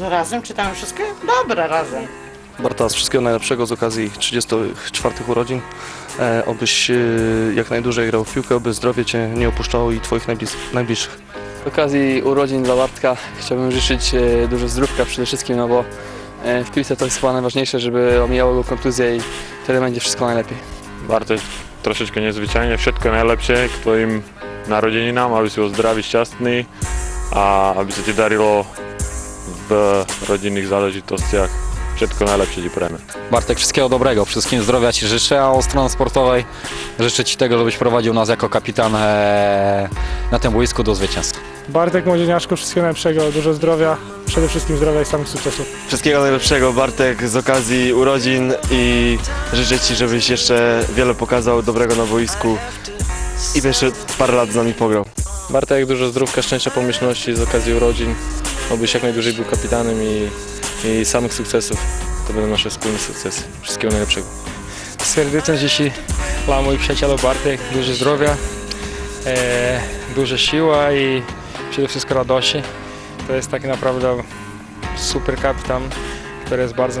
Razem czytamy wszystkie? Dobra, razem. Bartas, wszystkiego najlepszego z okazji 34 urodzin. E, obyś e, jak najdłużej grał w piłkę, oby zdrowie Cię nie opuszczało i Twoich najblis- najbliższych. Z okazji urodzin dla Bartka chciałbym życzyć e, dużo zdrówka przede wszystkim, no bo w piłce to jest chyba najważniejsze, żeby omijało go kontuzje i wtedy będzie wszystko najlepiej. Bartoš trošička nezvyčajne, všetko najlepšie k tvojim narodeninám, aby si bol zdravý, šťastný a aby sa ti darilo v rodinných záležitostiach. Všetko najlepšie ti prajeme. Bartek, wszystkiego dobrego, wszystkim zdrowia Ci życzę, a od strony sportowej życzę Ci tego, żebyś prowadził nas jako kapitan e, na tym boisku do zwycięstwa. Bartek Młodzieniaszko, wszystkiego najlepszego, dużo zdrowia, przede wszystkim zdrowia i samych sukcesów. Wszystkiego najlepszego Bartek z okazji urodzin i życzę Ci, żebyś jeszcze wiele pokazał dobrego na boisku i jeszcze parę lat z nami pograł. Bartek, dużo zdrówka, szczęścia, pomyślności z okazji urodzin. Obyś jak najdłużej był kapitanem i, i samych sukcesów. To będą nasze wspólne sukcesy. Wszystkiego najlepszego. Serdeczne dzieci dla moich przyjaciół Bartek, dużo zdrowia, e, dużo siła i przede wszystkim radości. To jest tak naprawdę super kapitan, który jest bardzo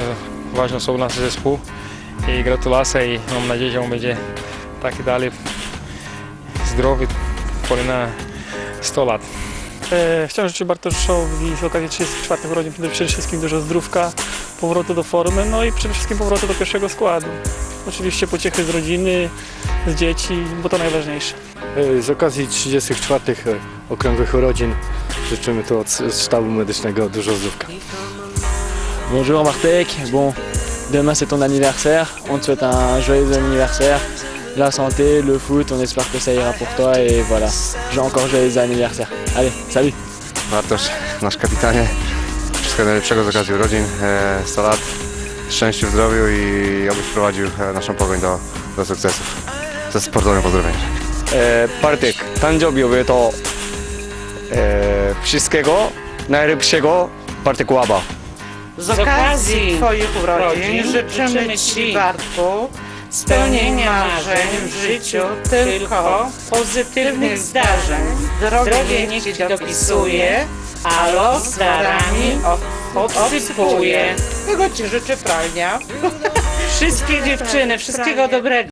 ważną osobą naszego zespołu. I gratulacje i mam nadzieję, że on będzie tak dalej zdrowy na 100 lat. E, Chciałem życzyć Bartoszowi z okazji 34 urodzin przede wszystkim dużo zdrówka, powrotu do formy, no i przede wszystkim powrotu do pierwszego składu. Oczywiście pociechy z rodziny, z dzieci, bo to najważniejsze. Z okazji 34 okrągłych urodzin życzymy tu od sztabu medycznego dużo zdrówka. Bonjour Bartek, bon, demain c'est ton anniversaire, on te souhaite un joyeux anniversaire, la santé, le foot, on espère que ça ira pour toi. Et voilà, j'ai encore joyeux anniversaire. Allez, salut. Bartosz, nasz kapitanie, wszystkiego najlepszego z okazji urodzin, e, 100 lat, szczęściu, zdrowiu i obyś prowadził e, naszą pogoń do, do sukcesów. Ze sportowym pozdrowieniem. E, Bartek, tanjobi obiecał e, wszystkiego najlepszego Bartek Łaba. Z okazji Twoich urodzin życzymy Ci, Bartku, spełnienia marzeń w życiu, tylko pozytywnych zdarzeń. Zdrowie niech Ci dopisuje, a los darami obsypuje. Tego Ci życzy pralnia. Wszystkie dziewczyny, wszystkiego dobrego.